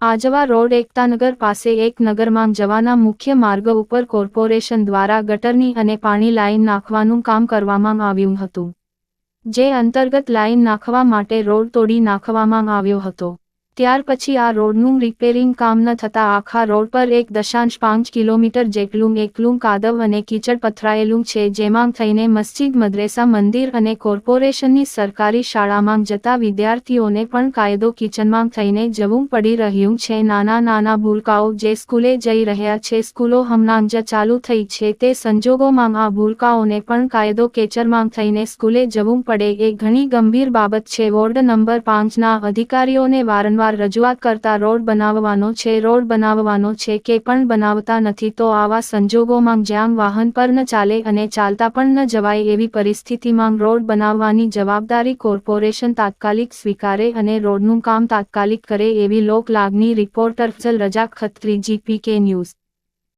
Ajwa road Ektanagar પાસે એક નગરમાં જવાના મુખ્ય માર્ગ ઉપર કોર્પોરેશન દ્વારા ગટરની અને પાણી લાઇન નાખવાનું કામ કરવામાં આવ્યું હતું. જે અંતર્ગત લાઇન નાખવા માટે રોડ તોડી નાખવામાં આવ્યો હતો. ત્યાર પછી આ રોડનું રિપેરિંગ કામ ન થતાં આખા રોડ પર એક દશાંશ પાંચ કિલોમીટર જેટલું એકલું કાદવ અને કીચડ પથરાયેલું છે, જેમાં થઈને મસ્જિદ, મદ્રેસા, મંદિર અને કોર્પોરેશનની સરકારી શાળામાં જતા વિદ્યાર્થીઓને પણ કાયદો કિચનમાં થઈને જવું પડી રહ્યું છે. નાના નાના ભૂલકાઓ જે સ્કૂલે જઈ રહ્યા છે, સ્કૂલો હમણાં જ ચાલુ થઈ છે, તે સંજોગોમાં આ ભૂલકાઓને પણ કાયદો કેચરમાં થઈને સ્કૂલે જવું પડે. એ ઘણી ગંભીર બાબત છે. વોર્ડ નંબર પાંચના અધિકારીઓને વારંવાર રજૂઆત કરતા રોડ બનાવવાનો છે, રોડ બનાવવાનો છે કે પણ બનાવતા નથી તો આવા સંજોગોમાં જ્યાં વાહન પર ન ચાલે અને ચાલતા પણ ન જવાય એવી પરિસ્થિતિમાં રોડ બનાવવાની જવાબદારી કોર્પોરેશન તાત્કાલિક સ્વીકારે અને રોડનું કામ તાત્કાલિક કરે એવી લોક લાગણી રિપોર્ટર ફજલ રજા ખત્રી જીપીકે ન્યૂઝ.